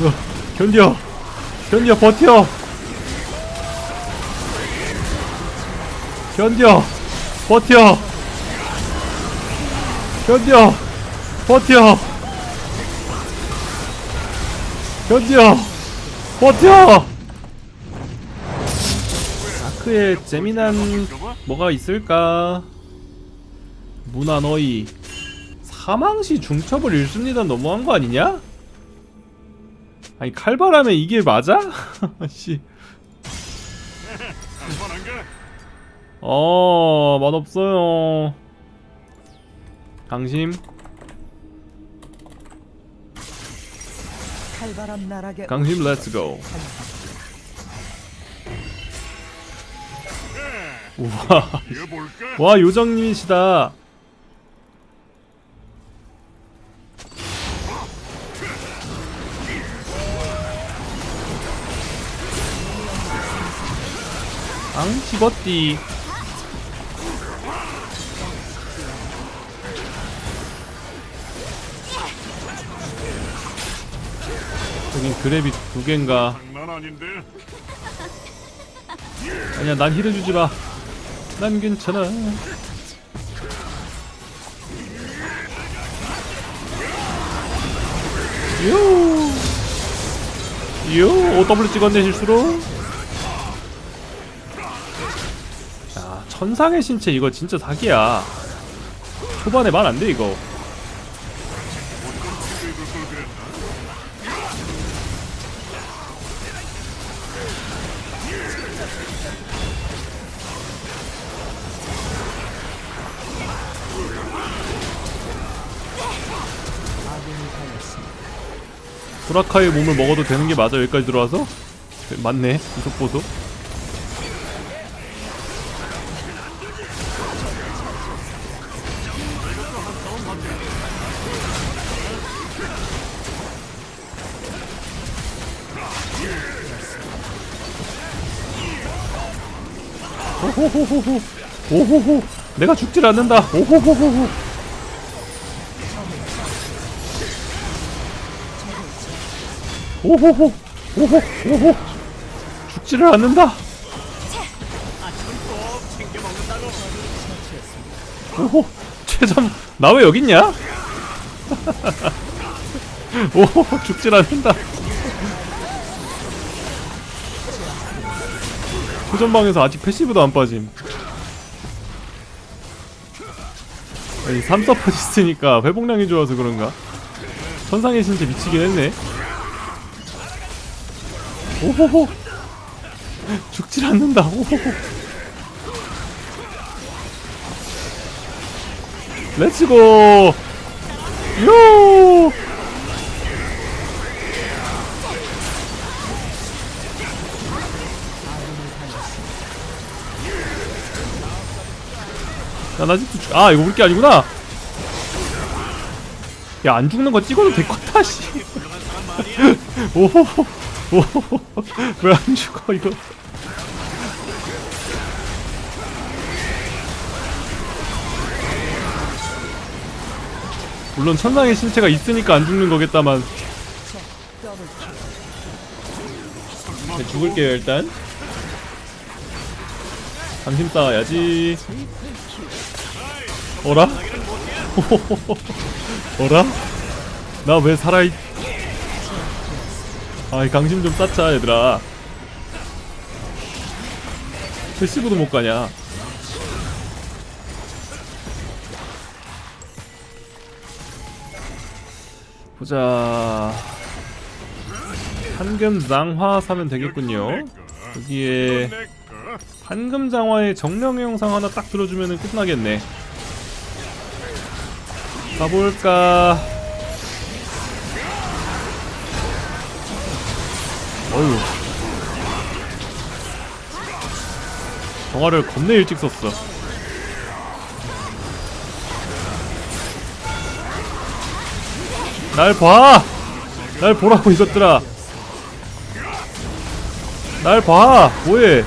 어, 견뎌. 견뎌 버텨. 견뎌 버텨. 견뎌 버텨. 견뎌 버텨. 아크의 재미난 뭐가 있을까? 문화 너희. 사망시 중첩을 1순위단 너무한 거 아니냐? 아니 칼바람에 이게 맞아? 씨. 어 맛없어요 강심 칼바람 나락에 강심 렛츠고 우와? 와 요정님이시다 앙 집었디 여긴 그랩이 두 갠가 장난 아닌데. 아니야 난 힐을 주지 마. 난 괜찮아. 요. 요. OW 찍었네 실수로. 천상의 신체 이거 진짜 사기야. 초반에 말 안 돼 이거. 브라카의 몸을 먹어도 되는 게 맞아 여기까지 들어와서? 네, 맞네 이속 보소 오호호호호. 오호호 내가 죽질 않는다. 오호호호호. 오호호. 오호. 오호. 죽지를 않는다. 오호. 최점 나 왜 여기 있냐? 오호. 죽질 않는다 소전방에서 아직 패시브도 안 빠짐. 아니 3서퍼 있으니까 회복량이 좋아서 그런가? 천상의 신체 미치긴 했네. 오호호! 죽질 않는다. 오호호! 렛츠고 요 야, 나 아직도 죽... 아, 이거 우리 게 아니구나! 야, 안 죽는 거 찍어도 될것 같아, 씨. 오호호. 오호호. 왜 안 죽어, 이거. 물론 천상의 신체가 있으니까 안 죽는 거겠다만. 네, 죽을게요, 일단. 당심 쌓아야지. 어라? 어라? 나 왜 살아있... 아이 강심 좀 쌓자 얘들아 패시브도 못 가냐 보자 한금장화 사면 되겠군요 여기에. 한금장화의 정령의 영상 하나 딱 들어주면 끝나겠네 가볼까 어휴 정화를 겁내 일찍 썼어 날 봐! 날 보라고 이것들아 날 봐! 뭐해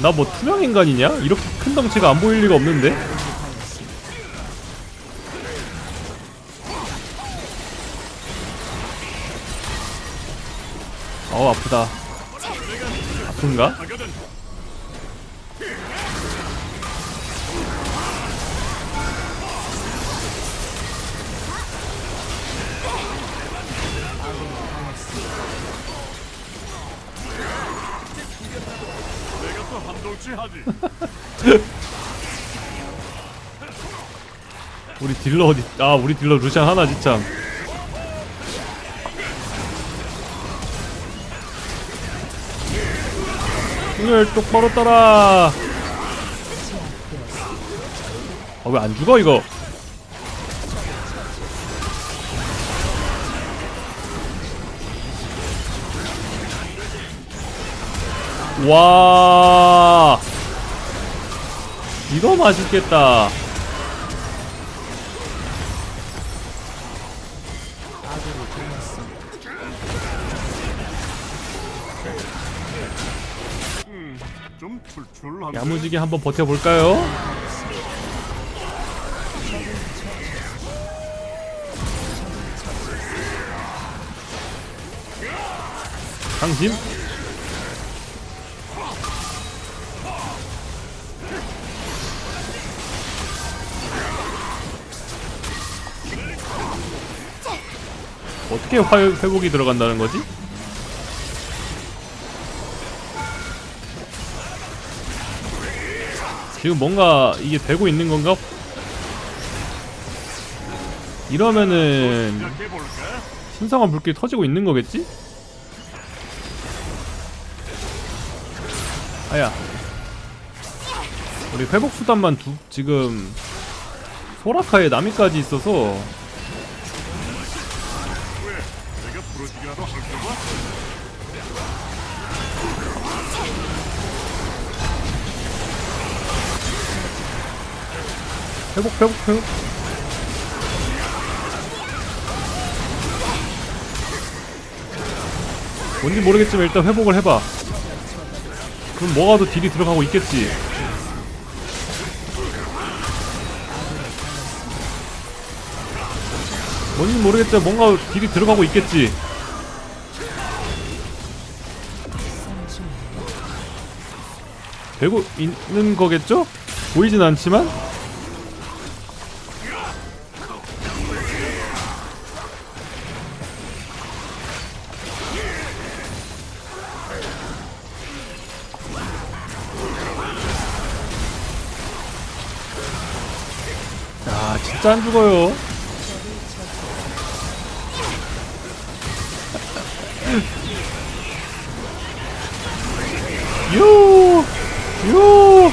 나 뭐 투명 인간이냐? 이렇게 큰 덩치가 안 보일 리가 없는데? 아프다 아픈가? 우리 딜러 어디 아 우리 딜러 루시안 하나 지 참 오늘 똑바로 따라. 아 왜 안 죽어 이거? 와. 이거 맛있겠다 야무지게 한번 버텨볼까요? 강심 어떻게 화, 회복이 들어간다는 거지? 지금 뭔가 이게 되고 있는 건가? 이러면은? 신성한 불길이 터지고 있는 거겠지? 아야 우리 회복 수단만 두 지금 소라카에 나미까지 있어서 회복 회복 회복. 뭔지 모르겠지만 일단 회복을 해봐. 그럼 뭐가 더 딜이 들어가고 있겠지. 뭔지 모르겠지만 뭔가 딜이 들어가고 있겠지. 되고 있는 거겠죠? 보이진 않지만 진짜 안 죽어요 요! 요!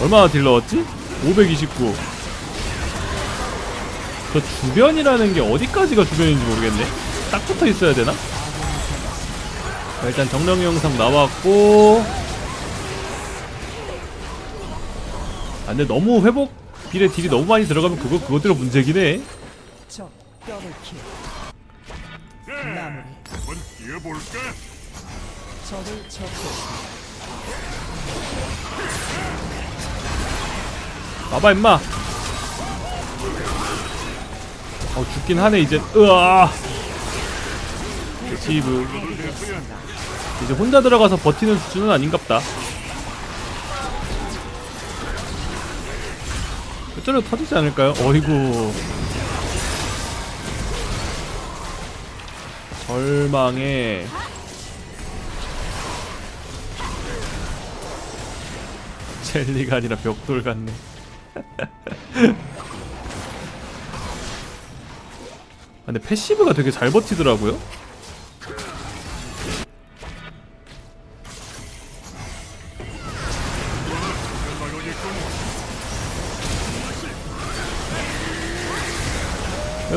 얼마나 딜 넣었지? 529. 저 주변이라는 게 어디까지가 주변인지 모르겠네. 딱 붙어 있어야 되나? 자, 일단 정령 영상 나왔고. 아, 근데 너무 회복 딜에 딜이 너무 많이 들어가면 그거 그것대로 문제긴 해. 한번 뛰어볼까? 적을 처치했습니다 와봐 임마 어 죽긴 하네 이제 으아 지브 이제 혼자 들어가서 버티는 수준은 아닌갑다 어쩌려 터지지 않을까요? 어이구 절망에 젤리가 아니라 벽돌 같네 아, 근데 패시브가 되게 잘 버티더라고요.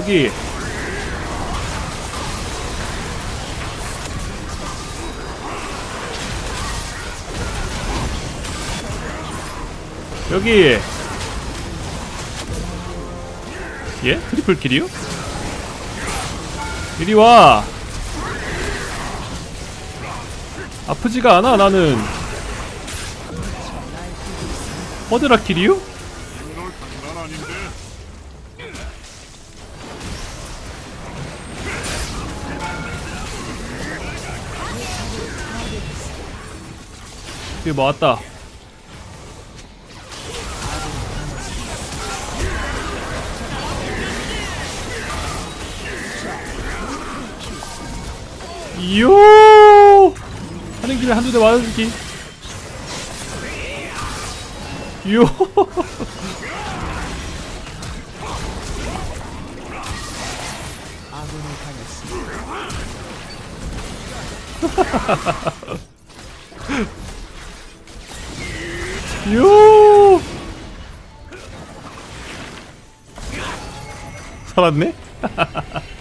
여기 여기 예? 트리플 킬이요? 이리 와 아프지가 않아 나는 허드라 킬이요? 드디어 모았다. 이요 하는 김에 한두 대 맞아주기. 이요 당했습니다. 요 살았네?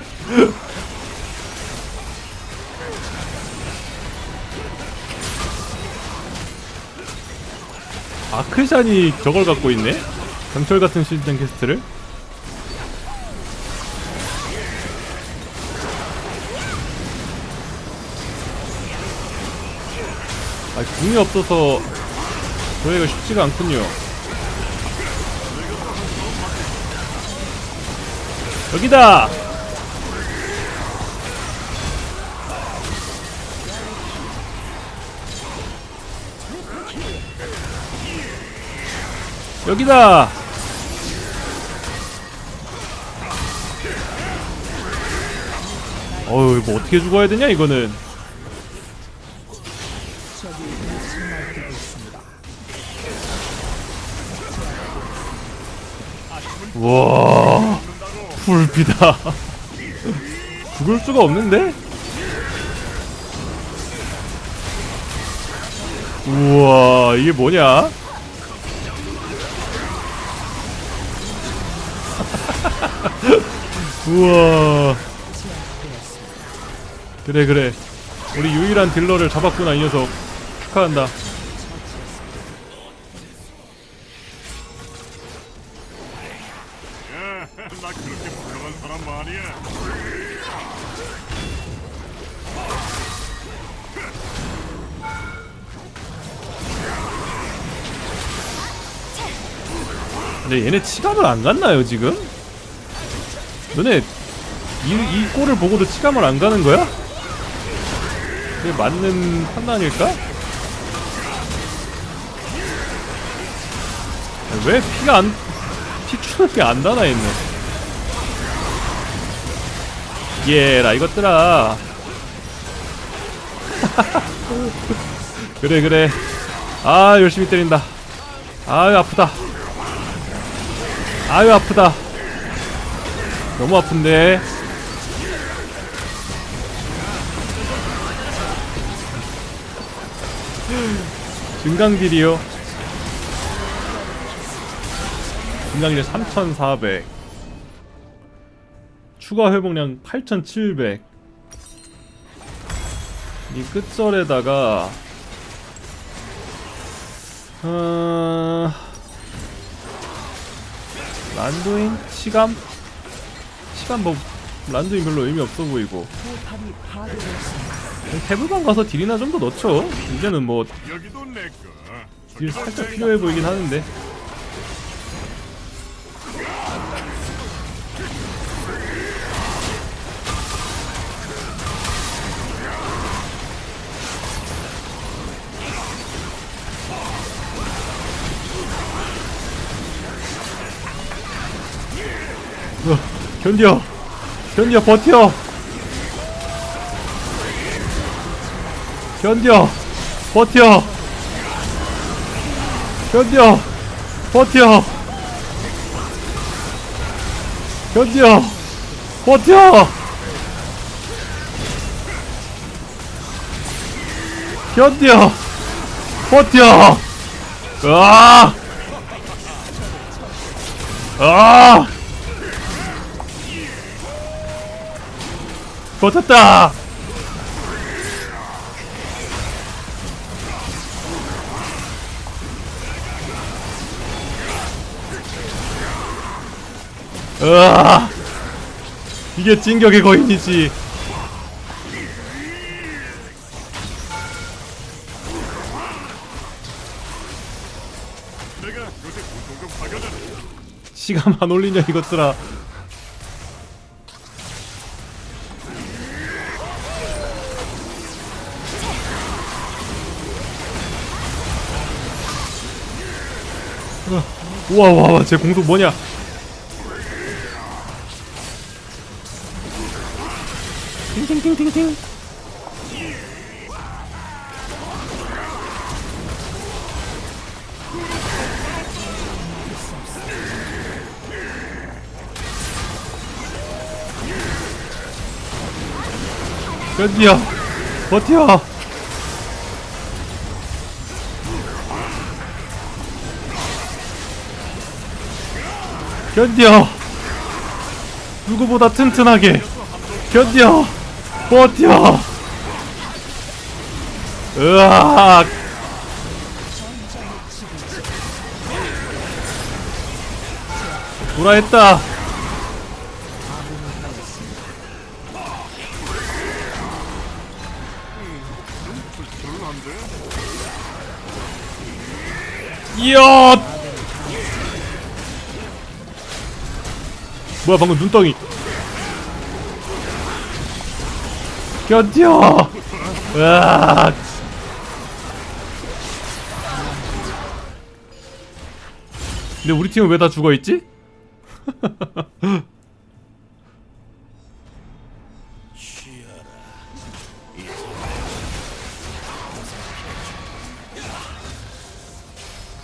아크샨이 저걸 갖고 있네? 강철 같은 실전 캐스트를? 아, 궁이 없어서 저희가 쉽지가 않군요. 여기다! 여기다! 어휴, 뭐 어떻게 죽어야 되냐, 이거는. 와 불비다. 죽을 수가 없는데? 우와 이게 뭐냐? 우와. 그래 그래. 우리 유일한 딜러를 잡았구나 이 녀석. 축하한다 얘네 치감을 안 갔나요 지금? 너네 이, 이 꼴을 보고도 치감을 안 가는 거야? 그게 맞는 판단일까? 왜 피가 안... 피 추는 게안 나나 했네 예라 이것들아 그래 그래 아 열심히 때린다 아유 아프다 아유 아프다. 너무 아픈데. 증강딜이요. 증강딜 3400 추가 회복량 8700 이 끝절에다가 어... 란두인? 시감? 시감 뭐 란두인 별로 의미 없어 보이고. 태블방 가서 딜이나 좀 더 넣죠 이제는 뭐 딜. 살짝 필요해 보이긴 하는데 견뎌. 견뎌 버텨. 견뎌 버텨. 견뎌 버텨. 견뎌 버텨. 견뎌 버텨. 아! 아! 버텼다! 으아! 이게 진격의 거인이지. 시간 안 올리냐 이것들아. 우와 우와 제 공속 뭐냐? 팅팅팅팅팅 견디야. 버텨 견뎌. 누구보다 튼튼하게 견뎌. 버텨. 으악. 돌아했다? 이야 뭐야 방금 눈덩이. 견뎌! 으악! 근데 우리 팀은 왜 다 죽어있지?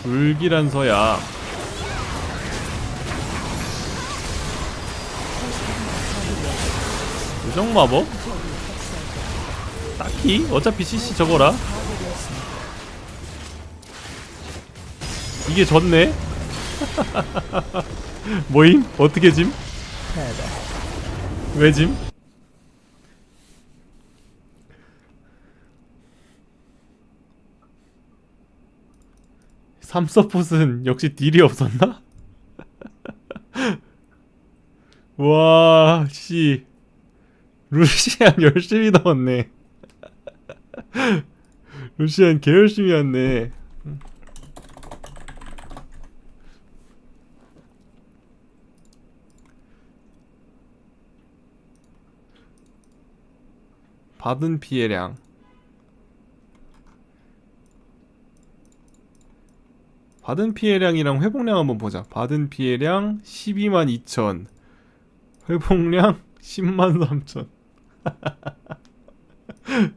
불길한 서야 요정 마법? 딱히 어차피 CC 저거라 이게 졌네? 뭐임? 어떻게 짐? 왜 짐? 삼서폿은 역시 딜이 없었나? 와, 씨. 루시안 열심히 넣었네. 루시안 개 열심히 했네. 받은 피해량 받은 피해량이랑 회복량 한번 보자 받은 피해량 12만 2천 회복량 10만 3천 ハハハハ。